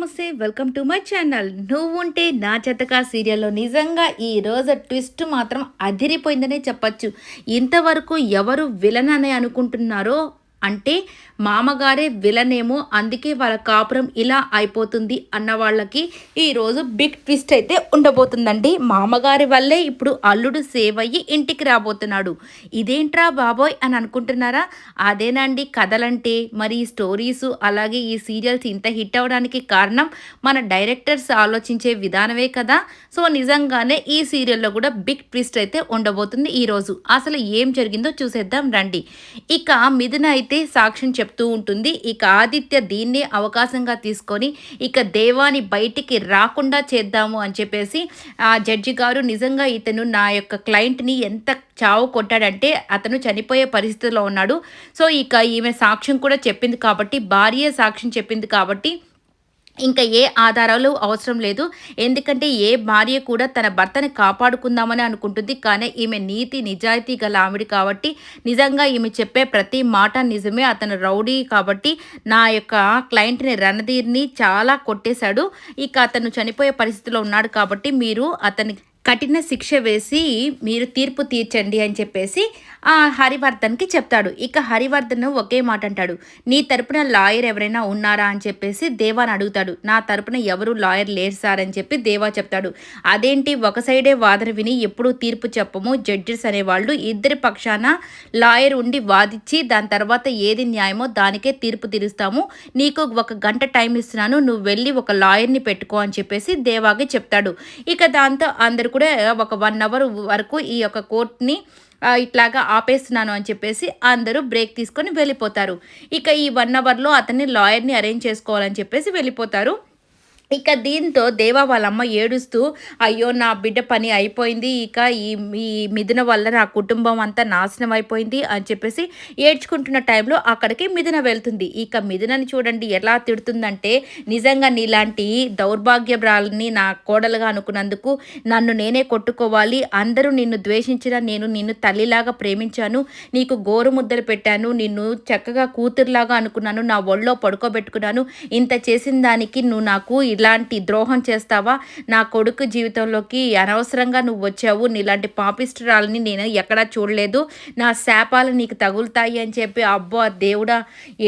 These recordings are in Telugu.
నమస్తే వెల్కమ్ టు మై ఛానల్. నువ్వుంటే నా చెత్తకా సీరియల్లో నిజంగా ఈ రోజు ట్విస్ట్ మాత్రం అదిరిపోయిందనే చెప్పచ్చు. ఇంతవరకు ఎవరు విలన్ అని అనుకుంటున్నారో అంటే మామగారే విలనేమో అందుకే వాళ్ళ కాపురం ఇలా అయిపోతుంది అన్న వాళ్ళకి ఈరోజు బిగ్ ట్విస్ట్ అయితే ఉండబోతుందండి. మామగారి వల్లే ఇప్పుడు అల్లుడు సేవ్ అయ్యి ఇంటికి రాబోతున్నాడు. ఇదేంట్రా బాబోయ్ అని అనుకుంటున్నారా? అదేనండి కథలంటే. మరి ఈ స్టోరీస్ అలాగే ఈ సీరియల్స్ ఇంత హిట్ అవ్వడానికి కారణం మన డైరెక్టర్స్ ఆలోచించే విధానమే కదా. సో నిజంగానే ఈ సీరియల్లో కూడా బిగ్ ట్విస్ట్ అయితే ఉండబోతుంది ఈరోజు అసలు ఏం జరిగిందో చూసేద్దాం రండి. ఇక మిథున అయితే సాక్ష్యం చెప్తూ ఉంటుంది. ఇక ఆదిత్య దీన్నే అవకాశంగా తీసుకొని ఇక దేవాని బయటికి రాకుండా చేద్దాము అని చెప్పేసి ఆ జడ్జి గారు నిజంగా ఇతను నా యొక్క క్లయింట్ని ఎంత చావు కొట్టాడంటే అతను చనిపోయే పరిస్థితిలో ఉన్నాడు. సో ఇక ఈమె సాక్ష్యం కూడా చెప్పింది కాబట్టి భార్య సాక్ష్యం చెప్పింది కాబట్టి ఇంకా ఏ ఆధారాలు అవసరం లేదు. ఎందుకంటే ఏ భార్య కూడా తన భర్తని కాపాడుకుందామని అనుకుంటుంది. కానీ ఈమె నీతి నిజాయితీ గల ఆవిడ కాబట్టి నిజంగా ఈమె చెప్పే ప్రతి మాట నిజమే. అతను రౌడీ కాబట్టి నా యొక్క క్లయింట్ని రణధీర్ని చాలా కొట్టేశాడు. ఇక అతను చనిపోయే పరిస్థితిలో ఉన్నాడు కాబట్టి మీరు అతని కఠిన శిక్ష వేసి మీరు తీర్పు తీర్చండి అని చెప్పేసి ఆ హరివర్ధన్కి చెప్తాడు. ఇక హరివర్ధన్ ఒకే మాట అంటాడు. నీ తరపున లాయర్ ఎవరైనా ఉన్నారా? అని చెప్పేసి దేవాని అడుగుతాడు. నా తరపున ఎవరు లాయర్ లేరు సార్ అని చెప్పి దేవా చెప్తాడు. అదేంటి? ఒక సైడే వాదన విని ఎప్పుడూ తీర్పు చెప్పము. జడ్జెస్ అనేవాళ్ళు ఇద్దరి పక్షాన లాయర్ ఉండి వాదించి దాని తర్వాత ఏది న్యాయమో దానికే తీర్పు తీరుస్తాము. నీకు ఒక గంట టైం ఇస్తున్నాను. నువ్వు వెళ్ళి ఒక లాయర్ని పెట్టుకో అని చెప్పేసి దేవాకి చెప్తాడు. ఇక దాంతో అందరు కూడా ఒక వన్ అవర్ వరకు ఈ యొక్క కోర్ట్ని ఇట్లాగా ఆపేస్తున్నాను అని చెప్పేసి అందరూ బ్రేక్ తీసుకొని వెళ్ళిపోతారు. ఇక ఈ వన్ అవర్లో అతన్ని లాయర్ని అరేంజ్ చేసుకోవాలని చెప్పేసి వెళ్ళిపోతారు. ఇక దీంతో దేవా వాళ్ళమ్మ ఏడుస్తూ అయ్యో నా బిడ్డ పని అయిపోయింది ఇక ఈ ఈ మిథున వల్ల నా కుటుంబం అంతా నాశనం అయిపోయింది అని చెప్పేసి ఏడ్చుకుంటున్న టైంలో అక్కడికి మిథున వెళ్తుంది. ఇక మిథునని చూడండి ఎలా తిడుతుందంటే నిజంగా నీలాంటి దౌర్భాగ్యబ్రాలని నా కోడలుగా అనుకున్నందుకు నన్ను నేనే కొట్టుకోవాలి. అందరూ నిన్ను ద్వేషించిన నేను నిన్ను తల్లిలాగా ప్రేమించాను. నీకు గోరు ముద్దలు పెట్టాను. నిన్ను చక్కగా కూతురులాగా అనుకున్నాను. నా ఒళ్ళో పడుకోబెట్టుకున్నాను. ఇంత చేసిన దానికి నువ్వు నాకు ఇలాంటి ద్రోహం చేస్తావా? నా కొడుకు జీవితంలోకి అనవసరంగా నువ్వు వచ్చావు. నీలాంటి పాపిస్టరాలని నేను ఎక్కడా చూడలేదు. నా శాపాలు నీకు తగులుతాయి అని చెప్పి అబ్బో దేవుడా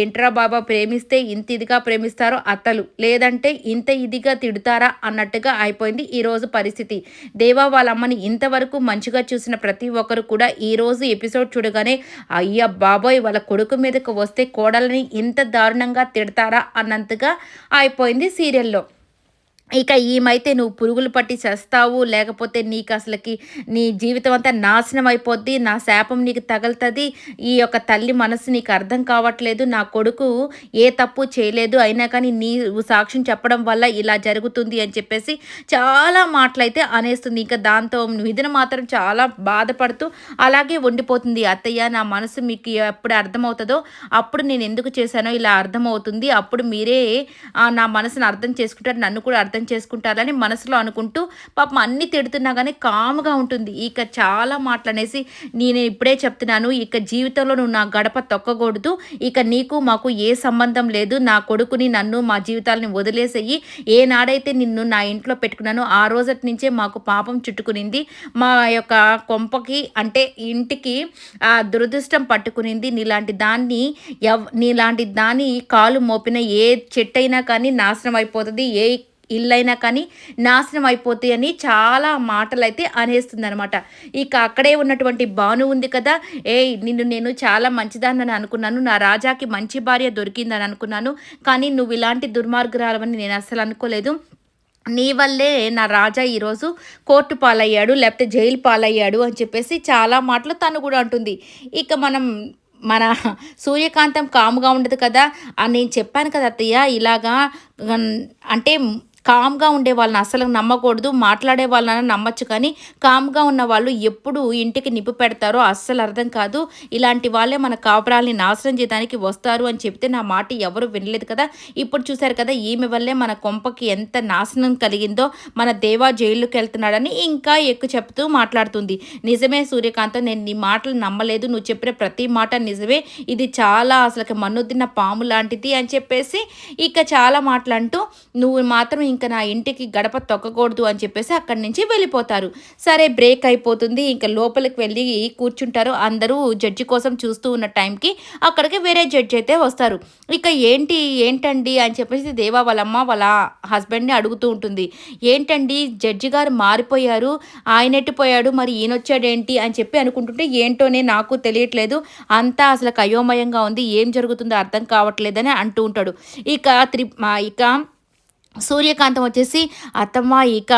ఏంట్రా బాబా ప్రేమిస్తే ఇంత ఇదిగా ప్రేమిస్తారో అత్తలు. లేదంటే ఇంత ఇదిగా తిడతారా అన్నట్టుగా అయిపోయింది ఈరోజు పరిస్థితి. దేవా వాళ్ళ అమ్మని ఇంతవరకు మంచిగా చూసిన ప్రతి ఒక్కరు కూడా ఈరోజు ఎపిసోడ్ చూడగానే అయ్య బాబోయ్ వాళ్ళ కొడుకు మీదకు వస్తే కోడలని ఇంత దారుణంగా తిడతారా అన్నంతగా అయిపోయింది సీరియల్లో. ఇక ఈమైతే నువ్వు పురుగులు పట్టి చేస్తావు లేకపోతే నీకు అసలుకి నీ జీవితం అంతా నాశనం అయిపోద్ది నా శాపం నీకు తగులుతుంది ఈ యొక్క తల్లి మనసు నీకు అర్థం కావట్లేదు నా కొడుకు ఏ తప్పు చేయలేదు అయినా కానీ నీ సాక్ష్యం చెప్పడం వల్ల ఇలా జరుగుతుంది అని చెప్పేసి చాలా మాటలైతే అనేస్తుంది. ఇంకా దాంతో విధిన మాత్రం చాలా బాధపడుతూ అలాగే ఉండిపోతుంది. అత్తయ్య నా మనసు మీకు ఎప్పుడు అర్థమవుతుందో అప్పుడు నేను ఎందుకు చేశానో ఇలా అర్థమవుతుంది. అప్పుడు మీరే నా మనసును అర్థం చేసుకుంటారు నన్ను కూడా అర్థం అర్థం చేసుకుంటారని మనసులో అనుకుంటూ పాపం అన్ని తిడుతున్నా కానీ కాముగా ఉంటుంది. ఇక చాలా మాటలనేసి నేను ఇప్పుడే చెప్తున్నాను. ఇక జీవితంలో నువ్వు నా గడప తొక్కకూడదు. ఇక నీకు మాకు ఏ సంబంధం లేదు. నా కొడుకుని నన్ను మా జీవితాలని వదిలేసేయి. ఏనాడైతే నిన్ను నా ఇంట్లో పెట్టుకున్నానో ఆ రోజటి నుంచే మాకు పాపం చుట్టుకునింది. మా యొక్క కొంపకి అంటే ఇంటికి ఆ దురదృష్టం పట్టుకునింది. నీలాంటి దాన్ని ఎవ్ నీలాంటి దాన్ని కాలు మోపిన ఏ చెట్టైనా కానీ నాశనం అయిపోతుంది. ఏ ఇల్లైనా కానీ నాశనం అయిపోతాయి అని చాలా మాటలు అయితే అనేస్తుంది అనమాట ఇక అక్కడే ఉన్నటువంటి భాను ఉంది కదా ఏ నిన్ను నేను చాలా మంచిదాన్ని అనుకున్నాను. నా రాజాకి మంచి భార్య దొరికిందని అనుకున్నాను. కానీ నువ్వు ఇలాంటి దుర్మార్గురాలవని నేను అసలు అనుకోలేదు. నీ వల్లే నా రాజా ఈరోజు కోర్టు పాలయ్యాడు లేకపోతే జైలు పాలయ్యాడు అని చెప్పేసి చాలా మాటలు తను కూడా అంటుంది. ఇక మనం మన సూర్యకాంతం కాముగా ఉండదు కదా. అని నేను చెప్పాను కదా అత్తయ్య ఇలాగా అంటే కామ్గా ఉండే వాళ్ళని అసలు నమ్మకూడదు మాట్లాడే వాళ్ళని నమ్మచ్చు కానీ కామ్గా ఉన్న వాళ్ళు ఎప్పుడు ఇంటికి నిప్పు పెడతారో అస్సలు అర్థం కాదు. ఇలాంటి వాళ్ళే మన కాపురాల్ని నాశనం చేయడానికి వస్తారు అని చెప్తే నా మాట ఎవరు వినలేదు కదా. ఇప్పుడు చూశారు కదా ఈమె వల్లే మన కొంపకి ఎంత నాశనం కలిగిందో మన దేవా జైలుకి వెళ్తున్నాడని ఇంకా ఎక్కువ చెప్తూ మాట్లాడుతుంది. నిజమే సూర్యకాంత నేను నీ మాటలు నమ్మలేదు. నువ్వు చెప్పిన ప్రతి మాట నిజమే. ఇది చాలా అసలు మన్నుదిన్న పాము లాంటిది అని చెప్పేసి ఇక చాలా మాటలంటూ నువ్వు మాత్రం ఇంకా నా ఇంటికి గడప తొక్కకూడదు అని చెప్పేసి అక్కడి నుంచి వెళ్ళిపోతారు. సరే బ్రేక్ అయిపోతుంది. ఇంకా లోపలికి వెళ్ళి కూర్చుంటారు. అందరూ జడ్జి కోసం చూస్తూ ఉన్న టైంకి అక్కడికి వేరే జడ్జి అయితే వస్తారు. ఇక ఏంటి ఏంటండి అని చెప్పేసి దేవా వాళ్ళమ్మ వాళ్ళ హస్బెండ్ని అడుగుతూ ఉంటుంది. ఏంటండి జడ్జి గారు మారిపోయారు ఆయన ఎట్టిపోయాడు మరి ఈయనొచ్చాడేంటి అని చెప్పి అనుకుంటుంటే ఏంటోనే నాకు తెలియట్లేదు. అంతా అసలు అయోమయంగా ఉంది. ఏం జరుగుతుందో అర్థం కావట్లేదని అంటూ ఉంటాడు. ఇక త్రి ఇక సూర్యకాంతం వచ్చేసి అత్తమ్మ ఇక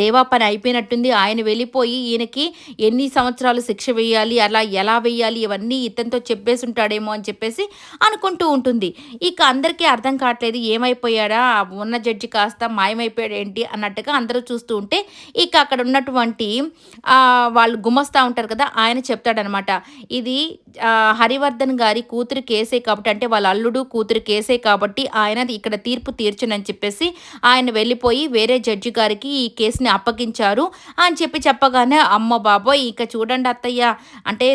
దేవా పని అయిపోయినట్టుంది. ఆయన వెళ్ళిపోయి ఈయనకి ఎన్ని సంవత్సరాలు శిక్ష వేయాలి అలా ఎలా వేయాలి ఇవన్నీ ఇతనితో చెప్పేసి ఉంటాడేమో అని చెప్పేసి అనుకుంటూ ఉంటుంది. ఇక అందరికీ అర్థం కావట్లేదు ఏమైపోయాడా? ఉన్న జడ్జి కాస్త మాయమైపోయాడు ఏంటి అన్నట్టుగా అందరూ చూస్తూ ఉంటే ఇక అక్కడ ఉన్నటువంటి వాళ్ళు గుమస్తా ఉంటారు కదా ఆయన చెప్తాడనమాట. ఇది హరివర్ధన్ గారి కూతురు కేసే కాబట్టి అంటే వాళ్ళ అల్లుడు కూతురు కేసే కాబట్టి ఆయన ఇక్కడ తీర్పు తీర్చునని చెప్పేసి ఆయన వెళ్ళిపోయి వేరే జడ్జి గారికి ఈ కేసుని అప్పగించారు అని చెప్పి చెప్పగానే అమ్మ బాబోయ్ ఇక చూడండి అత్తయ్య. అంటే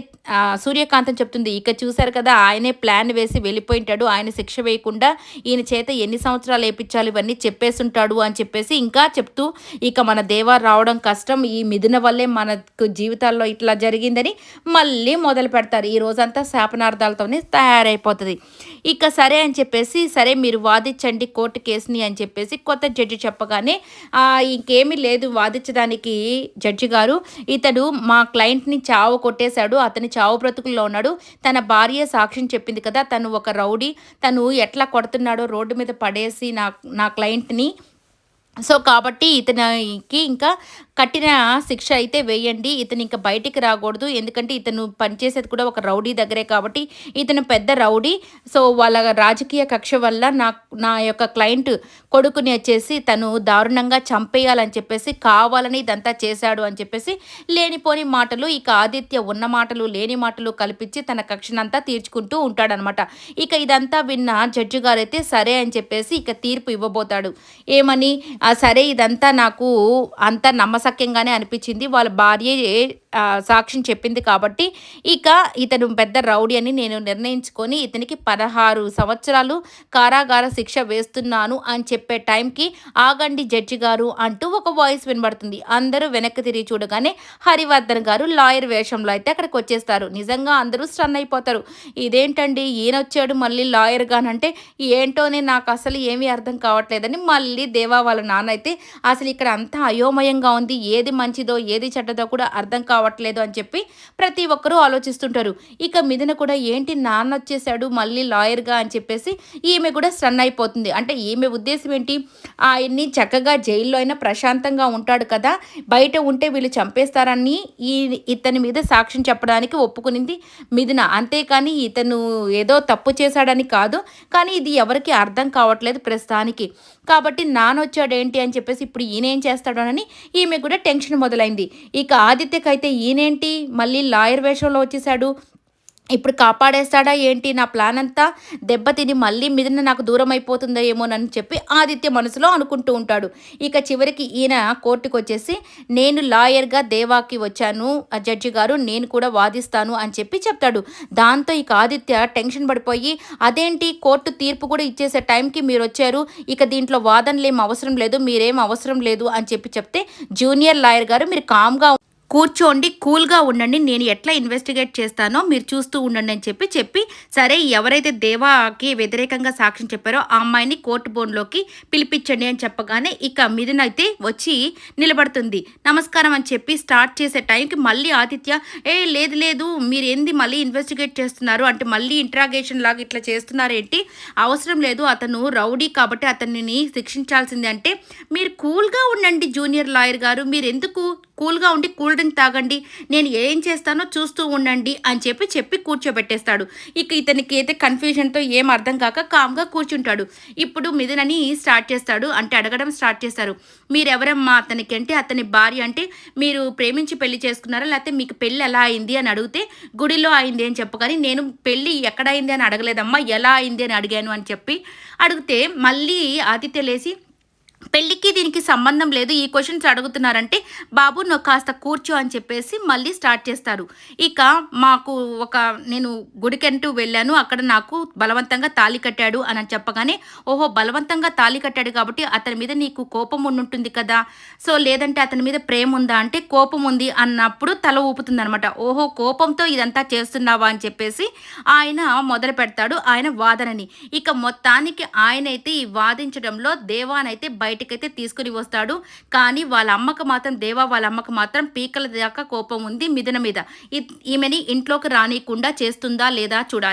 సూర్యకాంతం చెప్తుంది ఇక చూశారు కదా ఆయనే ప్లాన్ వేసి వెళ్ళిపోయింటాడు. ఆయన శిక్ష వేయకుండా ఈయన చేత ఎన్ని సంవత్సరాలు వేయించాలి ఇవన్నీ చెప్పేస్తుంటాడు అని చెప్పేసి ఇంకా చెప్తూ ఇక మన దేవారు రావడం కష్టం. ఈ మిథున వల్లే మనకు జీవితాల్లో ఇట్లా జరిగిందని మళ్ళీ మొదలు పెడతారు. ఈ రోజంతా శాపనార్థాలతోనే తయారైపోతుంది. ఇక సరే అని చెప్పేసి సరే మీరు వాదించండి కోర్టు కేసుని అని చెప్పేసి కొత్త జడ్జి చెప్పగానే ఇంకేమీ లేదు వాదించడానికి జడ్జి గారు. ఇతడు మా క్లయింట్ని చావు కొట్టేశాడు అతని చావు బ్రతుకుల్లో ఉన్నాడు. తన భార్య సాక్ష్యం చెప్పింది కదా తను ఒక రౌడీ. తను ఎట్లా కొడుతున్నాడో రోడ్డు మీద పడేసి నా నా క్లయింట్ని సో కాబట్టి ఇతనికి ఇంకా కట్టిన శిక్ష అయితే వేయండి. ఇతను ఇంకా బయటికి రాకూడదు. ఎందుకంటే ఇతను పనిచేసేది కూడా ఒక రౌడీ దగ్గరే కాబట్టి ఇతను పెద్ద రౌడీ. సో వాళ్ళ రాజకీయ కక్ష వల్ల నా నా యొక్క క్లయింట్ కొడుకుని వచ్చేసి తను దారుణంగా చంపేయాలని చెప్పేసి కావాలని ఇదంతా చేశాడు అని చెప్పేసి లేనిపోని మాటలు ఇక ఆదిత్య ఉన్న మాటలు లేని మాటలు కల్పించి తన కక్షనంతా తీర్చుకుంటూ ఉంటాడనమాట. ఇక ఇదంతా విన్న జడ్జి గారు అయితే సరే అని చెప్పేసి ఇక తీర్పు ఇవ్వబోతాడు. ఏమని? సరే ఇదంతా నాకు అంత నమ్మసక్యంగానే అనిపించింది. వాళ్ళ భార్య సాక్ష్యం చెప్పింది కాబట్టి ఇక ఇతను పెద్ద రౌడీ అని నేను నిర్ణయించుకొని ఇతనికి పదహారు సంవత్సరాలు కారాగార శిక్ష వేస్తున్నాను అని చెప్పే టైంకి ఆగండి జడ్జి గారు అంటూ ఒక వాయిస్ వినబడుతుంది. అందరూ వెనక్కి తిరిగి చూడగానే హరివర్ధన్ గారు లాయర్ వేషంలో అయితే అక్కడికి వచ్చేస్తారు. నిజంగా అందరూ స్టన్ అయిపోతారు. ఇదేంటండి? ఈయన వచ్చాడు మళ్ళీ లాయర్ గానంటే ఏంటోనే నాకు అసలు ఏమీ అర్థం కావట్లేదని మళ్ళీ దేవా వాళ్ళ నాన్నైతే అసలు ఇక్కడ అంతా అయోమయంగా ఉంది. ఏది మంచిదో ఏది చెడ్డదో కూడా అర్థం కావట్లేదు అని చెప్పి ప్రతి ఒక్కరూ ఆలోచిస్తుంటారు. ఇక మిథున కూడా ఏంటి నాన్న వచ్చేసాడు మళ్ళీ లాయర్గా అని చెప్పేసి ఈమె కూడా స్టన్ అయిపోతుంది. అంటే ఈమె ఉద్దేశం ఏంటి? ఆయన్ని చక్కగా జైల్లో అయినా ప్రశాంతంగా ఉంటాడు కదా. బయట ఉంటే వీళ్ళు చంపేస్తారని ఈ ఇతని మీద సాక్ష్యం చెప్పడానికి ఒప్పుకునింది మిథున. అంతేకాని ఇతను ఏదో తప్పు చేశాడని కాదు. కానీ ఇది ఎవరికి అర్థం కావట్లేదు ప్రస్తుతానికి. కాబట్టి ఏంటి అని చెప్పేసి ఇప్పుడు ఈయన ఏం చేస్తాడోనని ఈమె కూడా టెన్షన్ మొదలైంది. ఇక ఆదిత్యకైతే ఈయనేంటి? మళ్ళీ లాయర్ వేషంలో వచ్చేసాడు ఇప్పుడు కాపాడేస్తాడా ఏంటి? నా ప్లాన్ అంతా దెబ్బతిని మళ్ళీ మిదిన నాకు దూరం అయిపోతుందో ఏమోనని చెప్పి ఆదిత్య మనసులో అనుకుంటూ ఉంటాడు. ఇక చివరికి ఈయన కోర్టుకు వచ్చేసి నేను లాయర్గా దేవాకి వచ్చాను. జడ్జి గారు నేను కూడా వాదిస్తాను అని చెప్పి చెప్తాడు. దాంతో ఇక ఆదిత్య టెన్షన్ పడిపోయి అదేంటి? కోర్టు తీర్పు కూడా ఇచ్చేసే టైంకి మీరు వచ్చారు. ఇక దీంట్లో వాదనలు ఏం అవసరం లేదు మీరేం అవసరం లేదు అని చెప్పి చెప్తే జూనియర్ లాయర్ గారు మీరు కామ్గా కూర్చోండి కూల్గా ఉండండి నేను ఎట్లా ఇన్వెస్టిగేట్ చేస్తానో మీరు చూస్తూ ఉండండి అని చెప్పి చెప్పి సరే ఎవరైతే దేవాకి వ్యతిరేకంగా సాక్ష్యం చెప్పారో ఆ అమ్మాయిని కోర్టు బోన్లోకి పిలిపించండి అని చెప్పగానే ఇక మీదనైతే వచ్చి నిలబడుతుంది. నమస్కారం అని చెప్పి స్టార్ట్ చేసే టైంకి మళ్ళీ ఆదిత్య ఏ లేదు లేదు మీరు ఏంది మళ్ళీ ఇన్వెస్టిగేట్ చేస్తున్నారు? అంటే మళ్ళీ ఇంట్రాగేషన్ లాగా ఇట్లా చేస్తున్నారేంటి? అవసరం లేదు అతను రౌడీ కాబట్టి అతనిని శిక్షించాల్సింది. అంటే మీరు కూల్గా ఉండండి జూనియర్ లాయర్ గారు మీరు ఎందుకు కూల్గా ఉండి కూల్ డ్రింక్ తాగండి నేను ఏం చేస్తానో చూస్తూ ఉండండి అని చెప్పి చెప్పి కూర్చోబెట్టేస్తాడు. ఇక ఇతనికి అయితే కన్ఫ్యూజన్తో ఏం అర్థం కాక కామ్గా కూర్చుంటాడు. ఇప్పుడు మిథునని స్టార్ట్ చేస్తాడు అంటే అడగడం స్టార్ట్ చేస్తారు. మీరెవరమ్మా అతనికి అంటే అతని భార్య అంటే మీరు ప్రేమించి పెళ్ళి చేసుకున్నారా? లేకపోతే మీకు పెళ్ళి ఎలా అయింది? అని అడిగితే గుడిలో అయింది అని చెప్పగాని నేను పెళ్ళి ఎక్కడ అయింది అని అడగలేదమ్మా ఎలా అయింది? అని అడిగాను అని చెప్పి అడిగితే మళ్ళీ ఆతిథ్య లేచి పెళ్ళికి దీనికి సంబంధం లేదు. ఈ క్వశ్చన్స్ అడుగుతున్నారంటే బాబు నువ్వు కాస్త కూర్చో అని చెప్పేసి మళ్ళీ స్టార్ట్ చేస్తారు. ఇక మాకు ఒక నేను గుడికంటూ వెళ్ళాను. అక్కడ నాకు బలవంతంగా తాళి కట్టాడు అని చెప్పగానే ఓహో బలవంతంగా తాళి కట్టాడు కాబట్టి అతని మీద నీకు కోపం ఉండుంటుంది కదా. సో లేదంటే అతని మీద ప్రేమ ఉందా? అంటే కోపం ఉంది అన్నప్పుడు తల ఊపుతుంది అనమాట ఓహో కోపంతో ఇదంతా చేస్తున్నావా? అని చెప్పేసి ఆయన మొదలు పెడతాడు ఆయన వాదనని. ఇక మొత్తానికి ఆయన అయితే ఈ వాదించడంలో దేవానైతే బయటకైతే తీసుకుని వస్తాడు. కానీ వాళ్ళ అమ్మకు మాత్రం దేవా వాళ్ళ అమ్మకు మాత్రం పీకల దాకా కోపం ఉంది మిథున మీద. ఈమెని ఇంట్లోకి రానియకుండా చేస్తుందా లేదా చూడాలి.